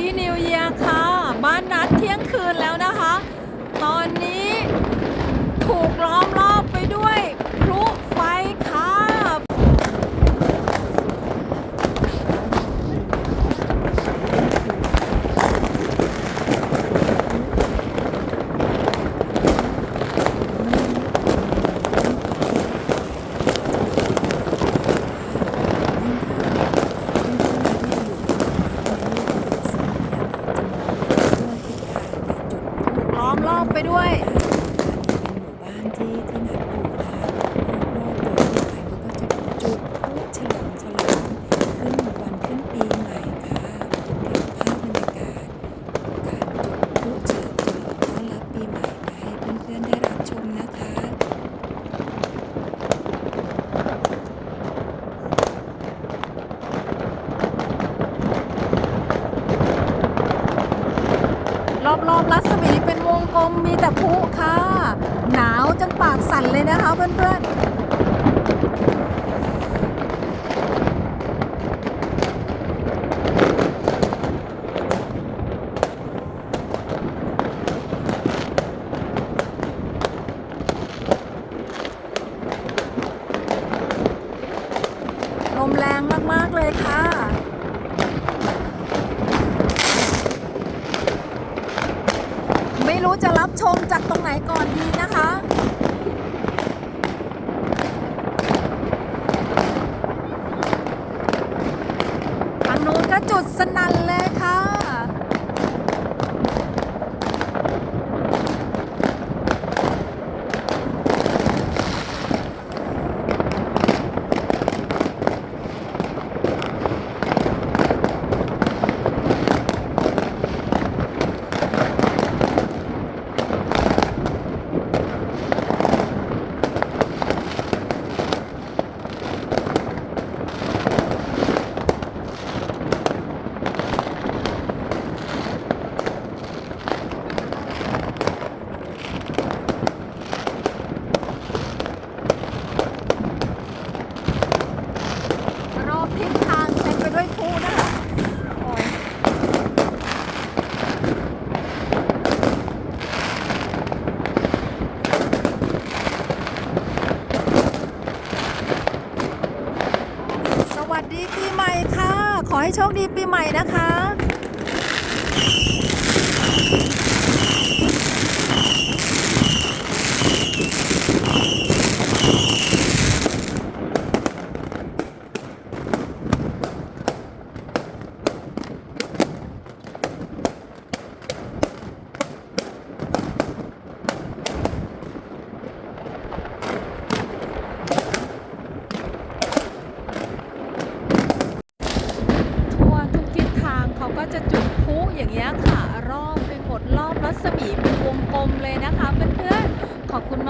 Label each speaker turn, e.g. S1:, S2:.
S1: ปี้นิวเย r ค่ะ บ้านนัดเที่ยงคืนแล้วนะคะ ตอนนี้ถูกล้อมรอบไปด้วยพลุไฟค่ะ ล้อมรอบ ไปด้วย
S2: รอบๆ รัศมีเป็
S1: นวงกลมมีแต่พลุค่ะ หนาวจนปากสั่นเลยนะคะเพื่อนๆลมแรงมาก ๆ เลยค่ะ ไม่ รู้จะรับชมจากตรงไหนก่อนดีนะคะทางนู้นก็จุดสนั่นเลยค่ะ รอบทิศทางเต็มไปด้วยพลุนะคะโอ้ยส วัสดีปีใหม่ค่ะ ขอให้โชคดีปีใหม่นะคะ ทั่วทุกทิศทางเขาก็จะจุดพลุอย่างเงี้ย ค่ะ รอบไปหมดรอบรัศมีเป็นวงกลมเลยนะคะเพื่อนๆขอบคุณมาก